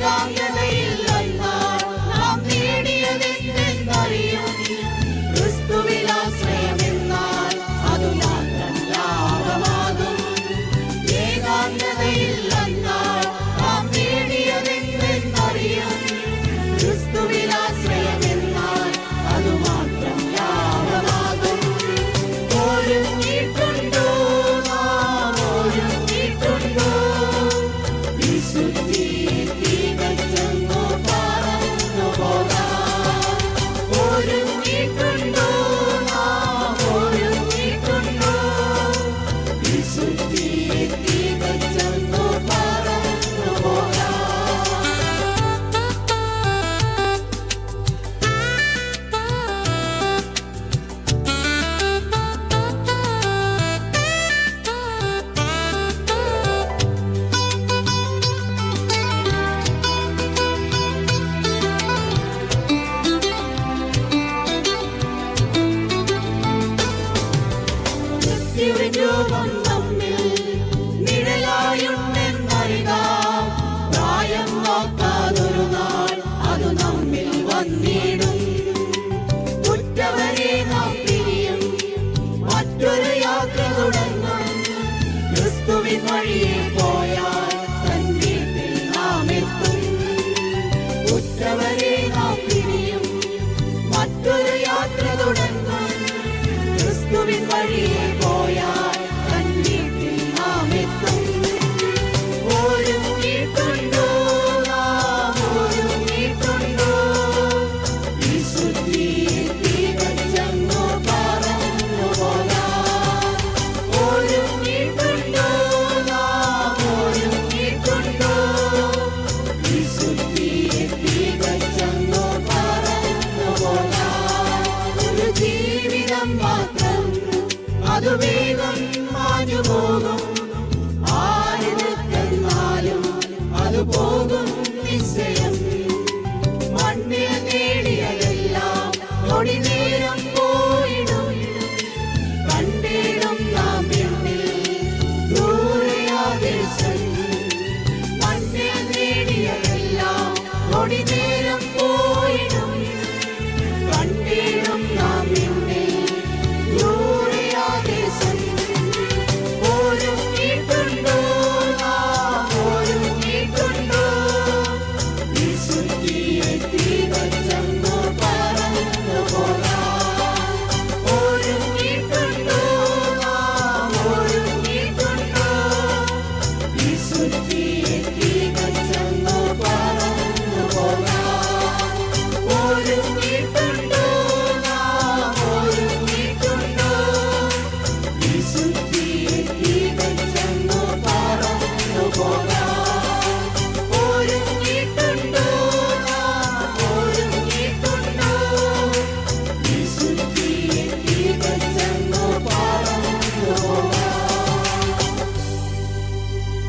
Oregonian. கிறிஸ்துவின் வழியே போயாய் தன் வீட்டில் நாமிக்கும் உற்றவரே நாம் பிரியும் மற்றொரு யாத்திரை தொடர்ந்தான் கிறிஸ்துவின் வழியே போதும் இசையும். மண்ணில் தேடியதெல்லாம் நொடி நேரம் போயிடும். கண்டேடும் நாம் எண்ணில் தூரையாதே